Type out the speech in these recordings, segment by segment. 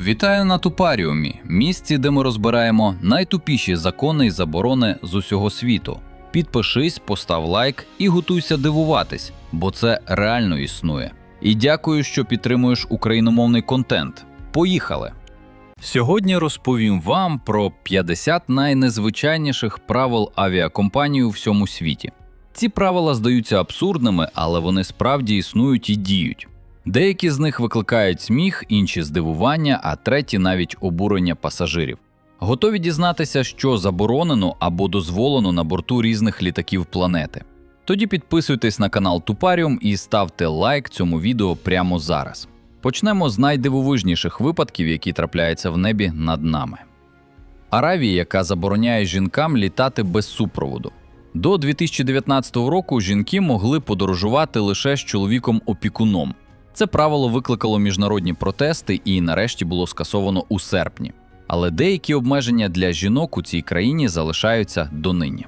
Вітаю на Тупаріумі, місці, де ми розбираємо найтупіші закони і заборони з усього світу. Підпишись, постав лайк і готуйся дивуватись, бо це реально існує. І дякую, що підтримуєш україномовний контент. Поїхали! Сьогодні розповім вам про 50 найнезвичайніших правил авіакомпанії у всьому світі. Ці правила здаються абсурдними, але вони справді існують і діють. Деякі з них викликають сміх, інші здивування, а треті навіть обурення пасажирів. Готові дізнатися, що заборонено або дозволено на борту різних літаків планети. Тоді підписуйтесь на канал Тупаріум і ставте лайк цьому відео прямо зараз. Почнемо з найдивовижніших випадків, які трапляються в небі над нами. Аравія, яка забороняє жінкам літати без супроводу. До 2019 року жінки могли подорожувати лише з чоловіком-опікуном. Це правило викликало міжнародні протести і нарешті було скасовано у серпні. Але деякі обмеження для жінок у цій країні залишаються донині.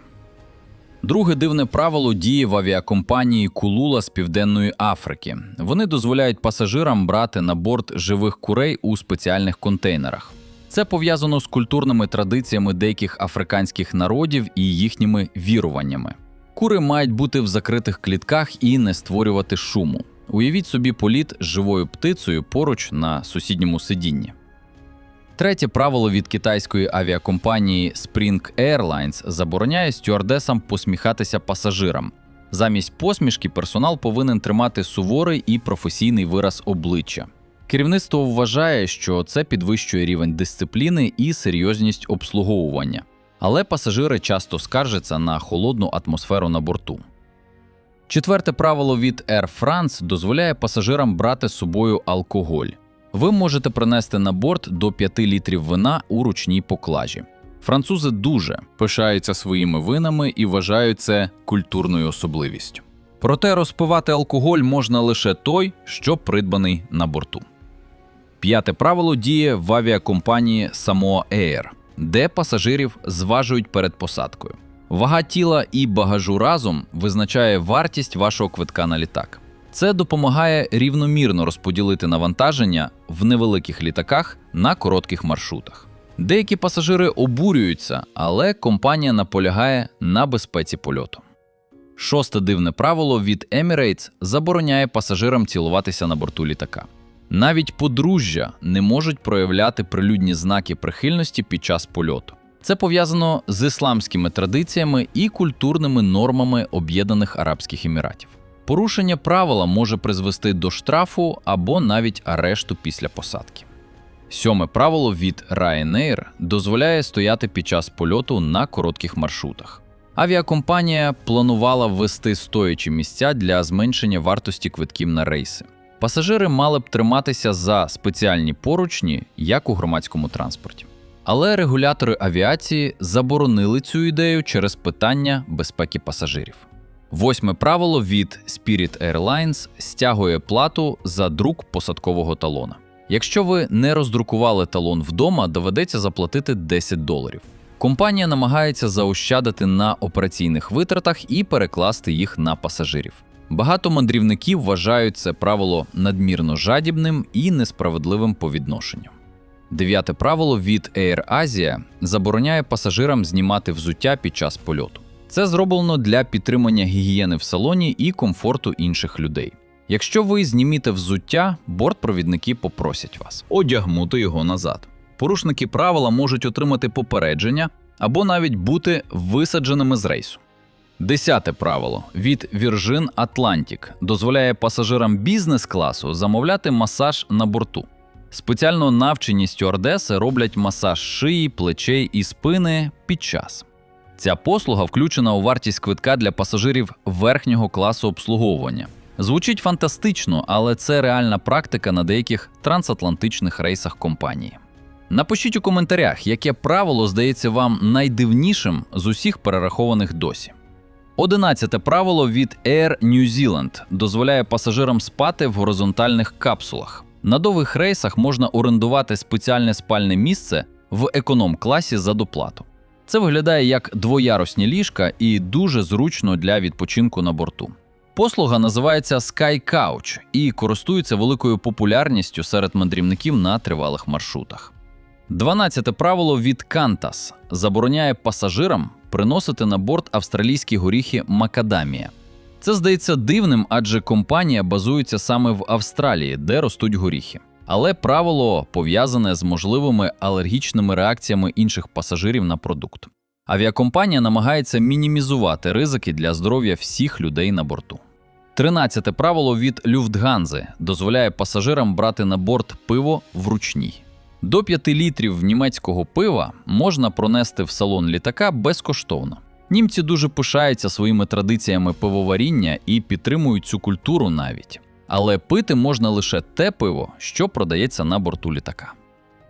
Друге дивне правило діє в авіакомпанії Кулула з Південної Африки. Вони дозволяють пасажирам брати на борт живих курей у спеціальних контейнерах. Це пов'язано з культурними традиціями деяких африканських народів і їхніми віруваннями. Кури мають бути в закритих клітках і не створювати шуму. Уявіть собі політ з живою птицею поруч на сусідньому сидінні. Третє правило від китайської авіакомпанії Spring Airlines забороняє стюардесам посміхатися пасажирам. Замість посмішки персонал повинен тримати суворий і професійний вираз обличчя. Керівництво вважає, що це підвищує рівень дисципліни і серйозність обслуговування, але пасажири часто скаржаться на холодну атмосферу на борту. Четверте правило від Air France дозволяє пасажирам брати з собою алкоголь. Ви можете принести на борт до 5 літрів вина у ручній поклажі. Французи дуже пишаються своїми винами і вважають це культурною особливістю. Проте розпивати алкоголь можна лише той, що придбаний на борту. П'яте правило діє в авіакомпанії Samoa Air, де пасажирів зважують перед посадкою. Вага тіла і багажу разом визначає вартість вашого квитка на літак. Це допомагає рівномірно розподілити навантаження в невеликих літаках на коротких маршрутах. Деякі пасажири обурюються, але компанія наполягає на безпеці польоту. Шосте дивне правило від Emirates забороняє пасажирам цілуватися на борту літака. Навіть подружжя не можуть проявляти прилюдні знаки прихильності під час польоту. Це пов'язано з ісламськими традиціями і культурними нормами Об'єднаних Арабських Еміратів. Порушення правила може призвести до штрафу або навіть арешту після посадки. Сьоме правило від Ryanair дозволяє стояти під час польоту на коротких маршрутах. Авіакомпанія планувала ввести стоячі місця для зменшення вартості квитків на рейси. Пасажири мали б триматися за спеціальні поручні, як у громадському транспорті. Але регулятори авіації заборонили цю ідею через питання безпеки пасажирів. Восьме правило від Spirit Airlines стягує плату за друк посадкового талона. Якщо ви не роздрукували талон вдома, доведеться заплатити 10 доларів. Компанія намагається заощадити на операційних витратах і перекласти їх на пасажирів. Багато мандрівників вважають це правило надмірно жадібним і несправедливим по відношенню. Дев'яте правило від Air Asia забороняє пасажирам знімати взуття під час польоту. Це зроблено для підтримання гігієни в салоні і комфорту інших людей. Якщо ви зніміте взуття, бортпровідники попросять вас одягнути його назад. Порушники правила можуть отримати попередження або навіть бути висадженими з рейсу. Десяте правило від Virgin Atlantic дозволяє пасажирам бізнес-класу замовляти масаж на борту. Спеціально навчені стюардеси роблять масаж шиї, плечей і спини під час. Ця послуга включена у вартість квитка для пасажирів верхнього класу обслуговування. Звучить фантастично, але це реальна практика на деяких трансатлантичних рейсах компанії. Напишіть у коментарях, яке правило здається вам найдивнішим з усіх перерахованих досі. Одинадцяте правило від Air New Zealand дозволяє пасажирам спати в горизонтальних капсулах. На довгих рейсах можна орендувати спеціальне спальне місце в економ-класі за доплату. Це виглядає як двоярусні ліжка і дуже зручно для відпочинку на борту. послуга називається Sky Couch і користується великою популярністю серед мандрівників на тривалих маршрутах. Дванадцяте правило від Qantas забороняє пасажирам приносити на борт австралійські горіхи Макадамія. Це здається дивним, адже компанія базується саме в Австралії, де ростуть горіхи. Але правило пов'язане з можливими алергічними реакціями інших пасажирів на продукт. Авіакомпанія намагається мінімізувати ризики для здоров'я всіх людей на борту. Тринадцяте правило від Люфтганзи дозволяє пасажирам брати на борт пиво вручній. До 5 літрів німецького пива можна пронести в салон літака безкоштовно. Німці дуже пишаються своїми традиціями пивоваріння і підтримують цю культуру навіть. Але пити можна лише те пиво, що продається на борту літака.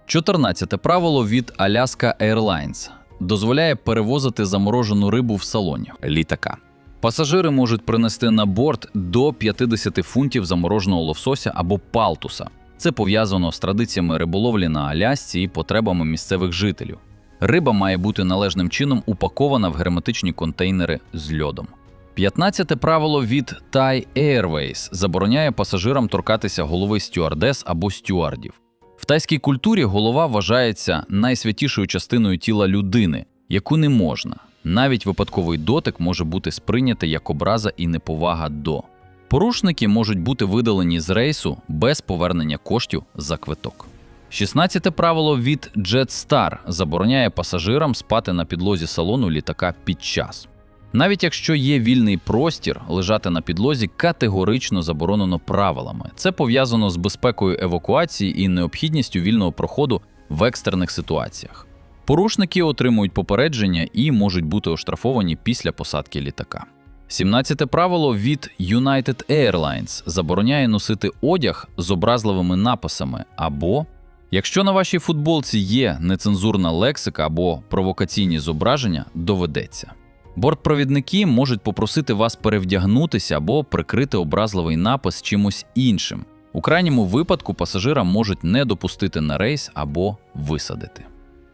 14 правило від Alaska Airlines дозволяє перевозити заморожену рибу в салоні літака. Пасажири можуть принести на борт до 50 фунтів замороженого лосося або палтуса. Це пов'язано з традиціями риболовлі на Алясці і потребами місцевих жителів. Риба має бути належним чином упакована в герметичні контейнери з льодом. 15 правило від Thai Airways забороняє пасажирам торкатися голови стюардес або стюардів. В тайській культурі голова вважається найсвятішою частиною тіла людини, яку не можна. Навіть випадковий дотик може бути сприйнятий як образа і неповага до. Порушники можуть бути видалені з рейсу без повернення коштів за квиток. 16 правило від Jetstar забороняє пасажирам спати на підлозі салону літака під час. Навіть якщо є вільний простір, лежати на підлозі категорично заборонено правилами. Це пов'язано з безпекою евакуації і необхідністю вільного проходу в екстрених ситуаціях. Порушники отримують попередження і можуть бути оштрафовані після посадки літака. 17 правило від United Airlines забороняє носити одяг з образливими написами або якщо на вашій футболці є нецензурна лексика або провокаційні зображення, доведеться. Бортпровідники можуть попросити вас перевдягнутися або прикрити образливий напис чимось іншим. У крайньому випадку пасажира можуть не допустити на рейс або висадити.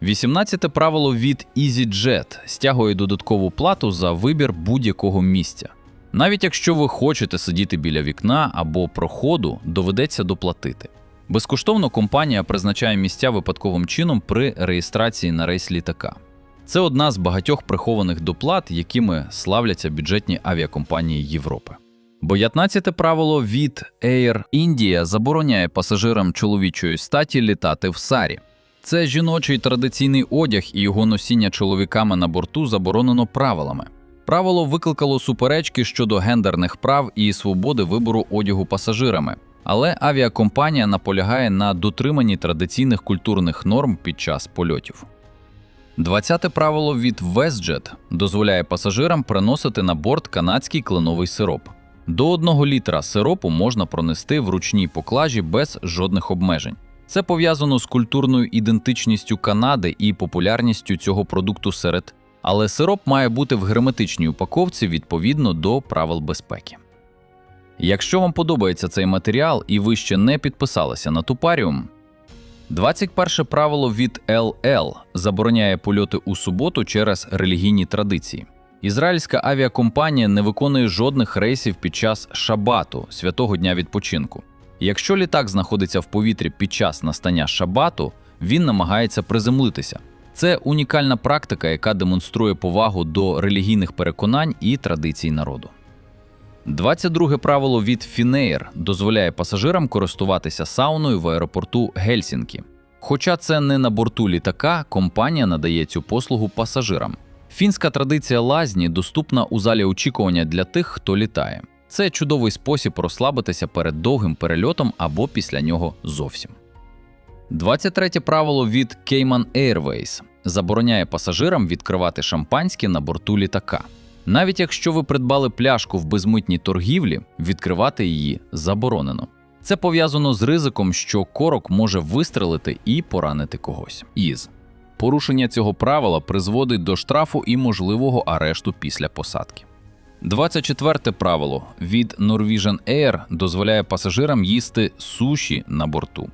18 правило від EasyJet стягує додаткову плату за вибір будь-якого місця. Навіть якщо ви хочете сидіти біля вікна або проходу, доведеться доплатити. Безкоштовно компанія призначає місця випадковим чином при реєстрації на рейс літака. Це одна з багатьох прихованих доплат, якими славляться бюджетні авіакомпанії Європи. Бо 15 правило від Air India забороняє пасажирам чоловічої статі літати в сарі. Це жіночий традиційний одяг і його носіння чоловіками на борту заборонено правилами. Правило викликало суперечки щодо гендерних прав і свободи вибору одягу пасажирами, але авіакомпанія наполягає на дотриманні традиційних культурних норм під час польотів. 20 правило від WestJet дозволяє пасажирам приносити на борт канадський кленовий сироп. До 1 літра сиропу можна пронести в ручній поклажі без жодних обмежень. Це пов'язано з культурною ідентичністю Канади і популярністю цього продукту серед, але сироп має бути в герметичній упаковці відповідно до правил безпеки. Якщо вам подобається цей матеріал і ви ще не підписалися на Тупаріум, 21 правило від LL забороняє польоти у суботу через релігійні традиції. Ізраїльська авіакомпанія не виконує жодних рейсів під час шабату святого дня відпочинку. Якщо літак знаходиться в повітрі під час настання шабату, він намагається приземлитися. Це унікальна практика, яка демонструє повагу до релігійних переконань і традицій народу. 22 правило від Finnair дозволяє пасажирам користуватися сауною в аеропорту Гельсінкі. Хоча це не на борту літака, компанія надає цю послугу пасажирам. Фінська традиція лазні доступна у залі очікування для тих, хто літає. Це чудовий спосіб розслабитися перед довгим перельотом або після нього зовсім. 23 правило від Cayman Airways забороняє пасажирам відкривати шампанське на борту літака. Навіть якщо ви придбали пляшку в безмитній торгівлі, відкривати її заборонено. Це пов'язано з ризиком, що корок може вистрелити і поранити когось. Із порушення цього правила призводить до штрафу і можливого арешту після посадки. 24 правило від Norwegian Air дозволяє пасажирам їсти суші на борту.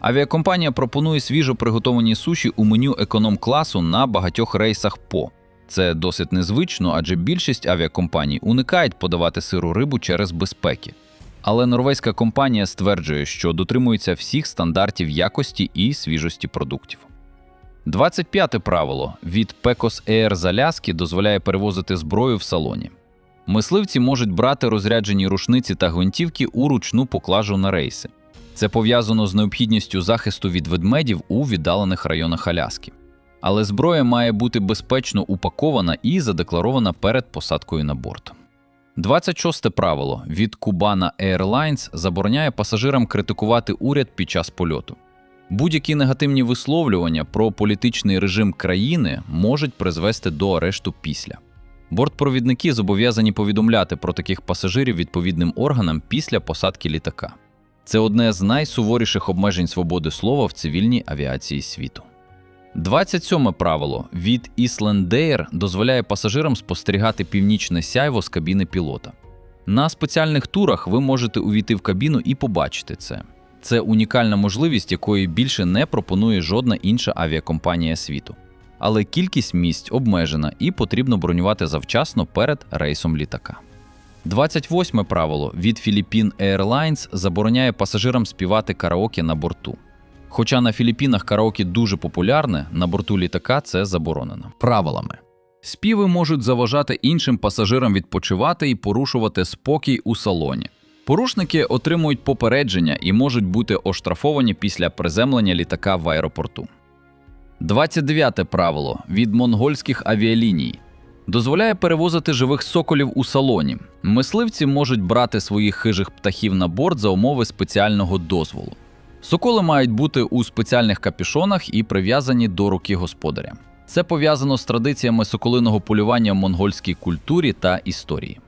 Авіакомпанія пропонує свіжо приготовані суші у меню економ класу на багатьох рейсах по. Це досить незвично, адже більшість авіакомпаній уникають подавати сиру рибу через безпеки. Але норвезька компанія стверджує, що дотримується всіх стандартів якості і свіжості продуктів. 25 правило від Pecos Air з Аляски дозволяє перевозити зброю в салоні. Мисливці можуть брати розряджені рушниці та гвинтівки у ручну поклажу на рейси. Це пов'язано з необхідністю захисту від ведмедів у віддалених районах Аляски. Але зброя має бути безпечно упакована і задекларована перед посадкою на борт. 26 правило від Cubana Airlines забороняє пасажирам критикувати уряд під час польоту. Будь-які негативні висловлювання про політичний режим країни можуть призвести до арешту після. Бортпровідники зобов'язані повідомляти про таких пасажирів відповідним органам після посадки літака. Це одне з найсуворіших обмежень свободи слова в цивільній авіації світу. 27 правило від Icelandair дозволяє пасажирам спостерігати північне сяйво з кабіни пілота. На спеціальних турах ви можете увійти в кабіну і побачити це. Це унікальна можливість, якої більше не пропонує жодна інша авіакомпанія світу. Але кількість місць обмежена і потрібно бронювати завчасно перед рейсом літака. 28 правило від Philippine Airlines забороняє пасажирам співати караоке на борту. Хоча на Філіппінах караоке дуже популярне, на борту літака це заборонено. правилами. Співи можуть заважати іншим пасажирам відпочивати і порушувати спокій у салоні. Порушники отримують попередження і можуть бути оштрафовані після приземлення літака в аеропорту. 29 правило від монгольських авіаліній дозволяє перевозити живих соколів у салоні. Мисливці можуть брати своїх хижих птахів на борт за умови спеціального дозволу. Соколи мають бути у спеціальних капюшонах і прив'язані до руки господаря. Це пов'язано з традиціями соколиного полювання в монгольській культурі та історії.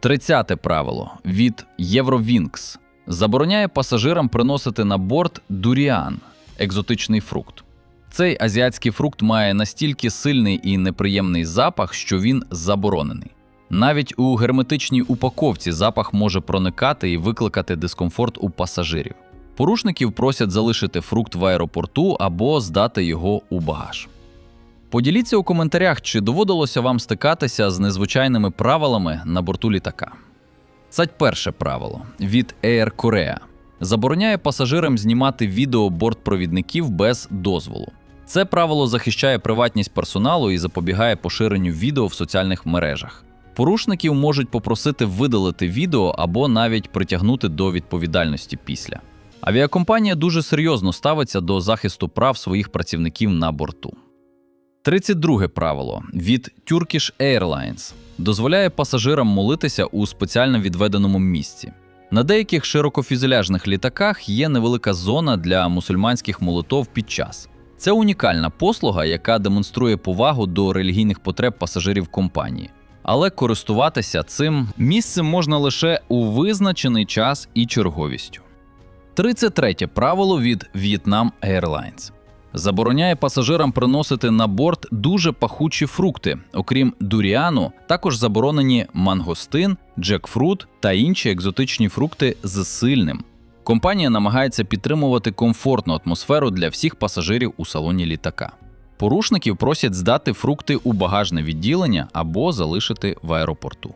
30 правило від Євровінкс забороняє пасажирам приносити на борт дуріан екзотичний фрукт. Цей азіатський фрукт має настільки сильний і неприємний запах, що він заборонений. Навіть у герметичній упаковці запах може проникати і викликати дискомфорт у пасажирів. Порушників просять залишити фрукт в аеропорту або здати його у багаж. Поділіться у коментарях, чи доводилося вам стикатися з незвичайними правилами на борту літака. Це перше правило від Air Korea забороняє пасажирам знімати відео бортпровідників без дозволу. Це правило захищає приватність персоналу і запобігає поширенню відео в соціальних мережах. Порушників можуть попросити видалити відео або навіть притягнути до відповідальності після. Авіакомпанія дуже серйозно ставиться до захисту прав своїх працівників на борту. 32 правило від Turkish Airlines дозволяє пасажирам молитися у спеціально відведеному місці. На деяких широкофюзеляжних літаках є невелика зона для мусульманських молитов під час. Це унікальна послуга, яка демонструє повагу до релігійних потреб пасажирів компанії. Але користуватися цим місцем можна лише у визначений час і черговістю. 33 правило від Vietnam Airlines забороняє пасажирам приносити на борт дуже пахучі фрукти. Окрім дуріану, також заборонені мангостин, джекфрут та інші екзотичні фрукти з сильним. Компанія намагається підтримувати комфортну атмосферу для всіх пасажирів у салоні літака. Порушників просять здати фрукти у багажне відділення або залишити в аеропорту.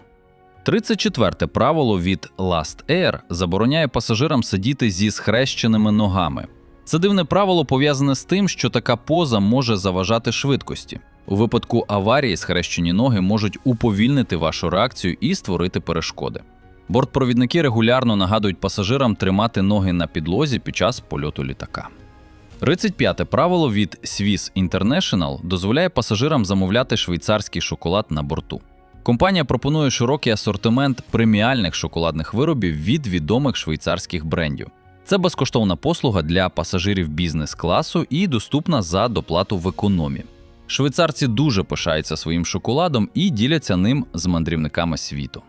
34 правило від Last Air забороняє пасажирам сидіти зі схрещеними ногами. Це дивне правило пов'язане з тим, що така поза може заважати швидкості. У випадку аварії схрещені ноги можуть уповільнити вашу реакцію і створити перешкоди. Бортпровідники регулярно нагадують пасажирам тримати ноги на підлозі під час польоту літака. 35 правило від Swiss International дозволяє пасажирам замовляти швейцарський шоколад на борту. Компанія пропонує широкий асортимент преміальних шоколадних виробів від відомих швейцарських брендів. Це безкоштовна послуга для пасажирів бізнес-класу і доступна за доплату в економі. Швейцарці дуже пишаються своїм шоколадом і діляться ним з мандрівниками світу.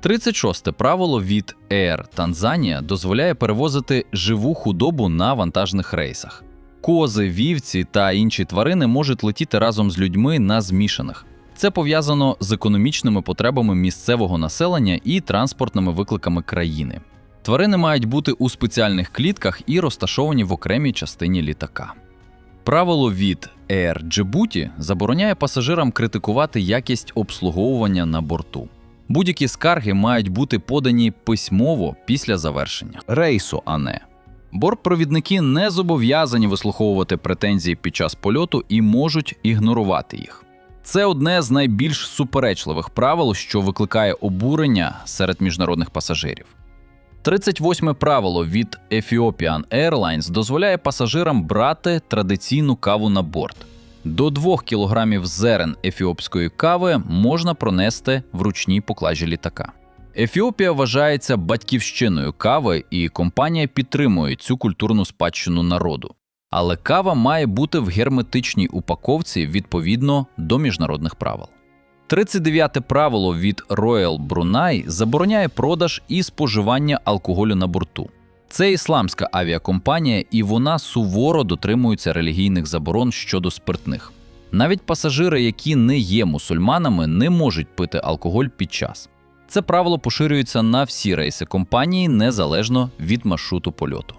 36 правило від Air Tanzania дозволяє перевозити живу худобу на вантажних рейсах. Кози, вівці та інші тварини можуть летіти разом з людьми на змішаних. Це пов'язано з економічними потребами місцевого населення і транспортними викликами країни. Тварини мають бути у спеціальних клітках і розташовані в окремій частині літака. Правило від Air Djibouti забороняє пасажирам критикувати якість обслуговування на борту. Будь-які скарги мають бути подані письмово після завершення рейсу, а не. Бортпровідники не зобов'язані вислуховувати претензії під час польоту і можуть ігнорувати їх. Це одне з найбільш суперечливих правил, що викликає обурення серед міжнародних пасажирів. 38 правило від Ethiopian Airlines дозволяє пасажирам брати традиційну каву на борт. До 2 кг зерен ефіопської кави можна пронести в ручній поклажі літака. Ефіопія вважається батьківщиною кави, і компанія підтримує цю культурну спадщину народу. Але кава має бути в герметичній упаковці відповідно до міжнародних правил. 39 правило від Royal Brunei забороняє продаж і споживання алкоголю на борту. Це ісламська авіакомпанія, і вона суворо дотримується релігійних заборон щодо спиртних. Навіть пасажири, які не є мусульманами, не можуть пити алкоголь під час. Це правило поширюється на всі рейси компанії незалежно від маршруту польоту.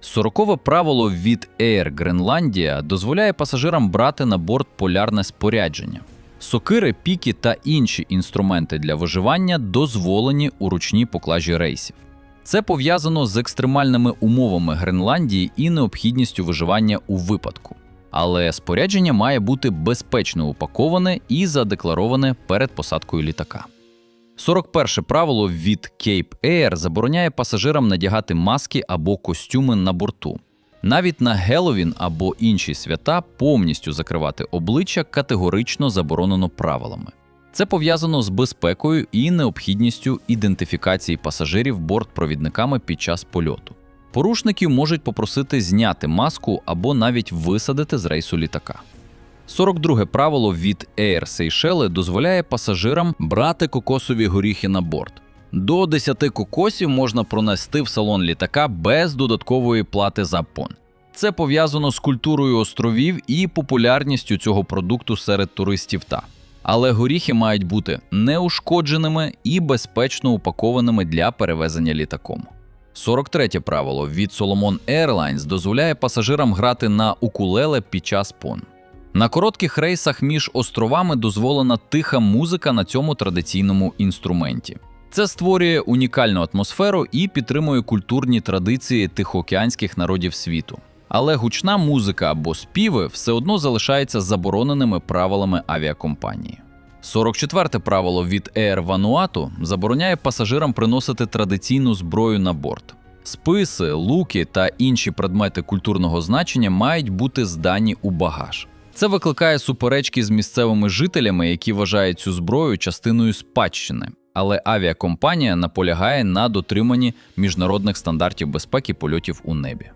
Сорокове правило від Air Гренландія дозволяє пасажирам брати на борт полярне спорядження. Сокири, піки та інші інструменти для виживання дозволені у ручній поклажі рейсів. Це пов'язано з екстремальними умовами Гренландії і необхідністю виживання у випадку. Але спорядження має бути безпечно упаковане і задеклароване перед посадкою літака. 41 правило від Cape Air забороняє пасажирам надягати маски або костюми на борту. Навіть на Геловін або інші свята повністю закривати обличчя категорично заборонено правилами. Це пов'язано з безпекою і необхідністю ідентифікації пасажирів бортпровідниками під час польоту. Порушників можуть попросити зняти маску або навіть висадити з рейсу літака. 42 правило від Air Seychelles дозволяє пасажирам брати кокосові горіхи на борт. До 10 кокосів можна пронести в салон літака без додаткової плати за пон. Це пов'язано з культурою островів і популярністю цього продукту серед туристів та. Але горіхи мають бути неушкодженими і безпечно упакованими для перевезення літаком. 43 правило від Solomon Airlines дозволяє пасажирам грати на укулеле під час пон. На коротких рейсах між островами дозволена тиха музика на цьому традиційному інструменті. Це створює унікальну атмосферу і підтримує культурні традиції тихоокеанських народів світу. Але гучна музика або співи все одно залишаються забороненими правилами авіакомпанії. 44 правило від Air Vanuatu забороняє пасажирам приносити традиційну зброю на борт. Списи, луки та інші предмети культурного значення мають бути здані у багаж. Це викликає суперечки з місцевими жителями, які вважають цю зброю частиною спадщини. Але авіакомпанія наполягає на дотриманні міжнародних стандартів безпеки польотів у небі.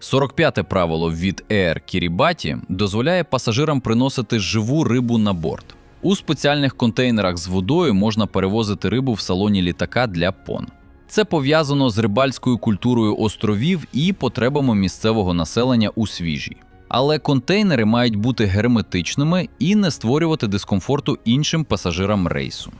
45-те правило від Air Kiribati дозволяє пасажирам приносити живу рибу на борт. У спеціальних контейнерах з водою можна перевозити рибу в салоні літака для пон. Це пов'язано з рибальською культурою островів і потребами місцевого населення у свіжій. Але контейнери мають бути герметичними і не створювати дискомфорту іншим пасажирам рейсу.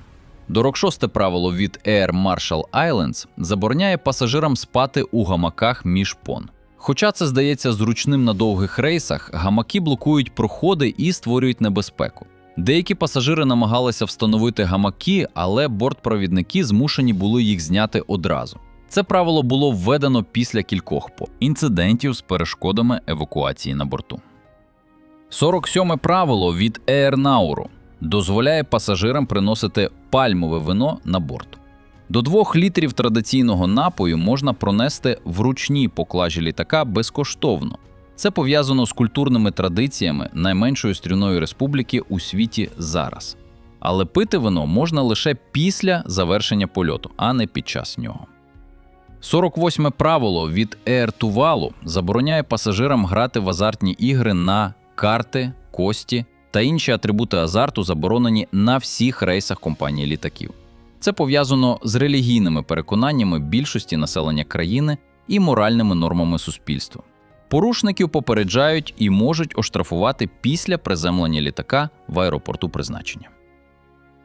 46 правило від Air Marshall Islands забороняє пасажирам спати у гамаках між пон. Хоча це здається зручним на довгих рейсах, гамаки блокують проходи і створюють небезпеку. Деякі пасажири намагалися встановити гамаки, але бортпровідники змушені були їх зняти одразу. Це правило було введено після кількох по інцидентів з перешкодами евакуації на борту. 47 правило від Nauru дозволяє пасажирам приносити пальмове вино на борт. До 2 літрів традиційного напою можна пронести в ручній поклажі літака безкоштовно. Це пов'язано з культурними традиціями найменшої стрільної республіки у світі зараз. Але пити вино можна лише після завершення польоту, а не під час нього. 48 правило від Tuvalu забороняє пасажирам грати в азартні ігри на карти, кості та інші атрибути азарту заборонені на всіх рейсах компанії літаків. Це пов'язано з релігійними переконаннями більшості населення країни і моральними нормами суспільства. Порушників попереджають і можуть оштрафувати після приземлення літака в аеропорту призначення.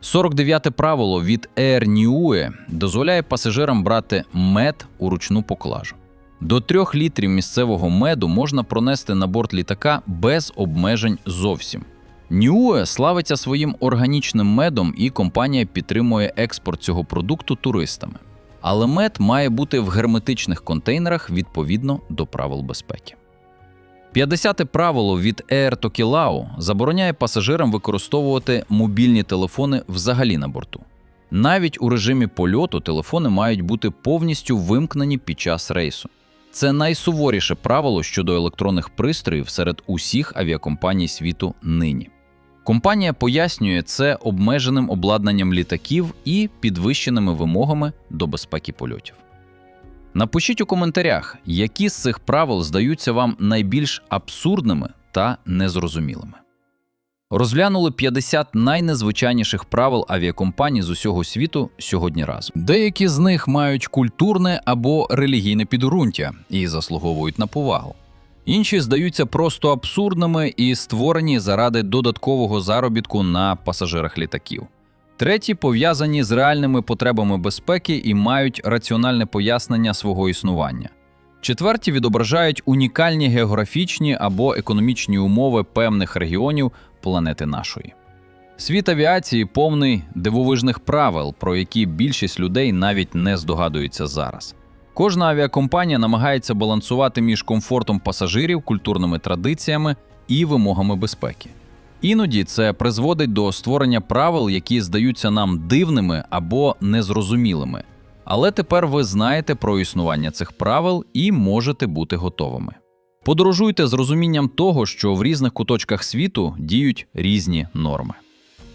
49 правило від Air Niue дозволяє пасажирам брати мед у ручну поклажу. До трьох літрів місцевого меду можна пронести на борт літака без обмежень зовсім. Ньюе славиться своїм органічним медом, і компанія підтримує експорт цього продукту туристами. Але мед має бути в герметичних контейнерах відповідно до правил безпеки. 50-те правило від Air Tokilau забороняє пасажирам використовувати мобільні телефони взагалі на борту. Навіть у режимі польоту телефони мають бути повністю вимкнені під час рейсу. Це найсуворіше правило щодо електронних пристроїв серед усіх авіакомпаній світу нині. Компанія пояснює це обмеженим обладнанням літаків і підвищеними вимогами до безпеки польотів. Напишіть у коментарях, які з цих правил здаються вам найбільш абсурдними та незрозумілими. Розглянули 50 найнезвичайніших правил авіакомпаній з усього світу сьогодні разом. Деякі з них мають культурне або релігійне підґрунтя і заслуговують на повагу. Інші здаються просто абсурдними і створені заради додаткового заробітку на пасажирах літаків. Треті пов'язані з реальними потребами безпеки і мають раціональне пояснення свого існування. Четверті відображають унікальні географічні або економічні умови певних регіонів планети нашої. Світ авіації повний дивовижних правил, про які більшість людей навіть не здогадується зараз. Кожна авіакомпанія намагається балансувати між комфортом пасажирів, культурними традиціями і вимогами безпеки. Іноді це призводить до створення правил, які здаються нам дивними або незрозумілими. Але тепер ви знаєте про існування цих правил і можете бути готовими. Подорожуйте з розумінням того, що в різних куточках світу діють різні норми.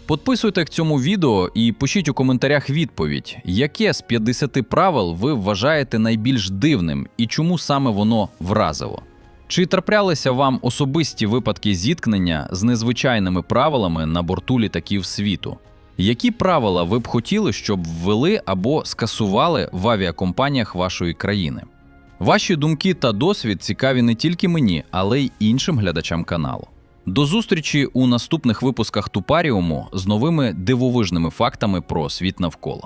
Підписуйте к цьому відео і пишіть у коментарях відповідь, яке з 50 правил ви вважаєте найбільш дивним і чому саме воно вразило. Чи траплялися вам особисті випадки зіткнення з незвичайними правилами на борту літаків світу? Які правила ви б хотіли, щоб ввели або скасували в авіакомпаніях вашої країни? Ваші думки та досвід цікаві не тільки мені, але й іншим глядачам каналу. До зустрічі у наступних випусках Тупаріуму з новими дивовижними фактами про світ навколо.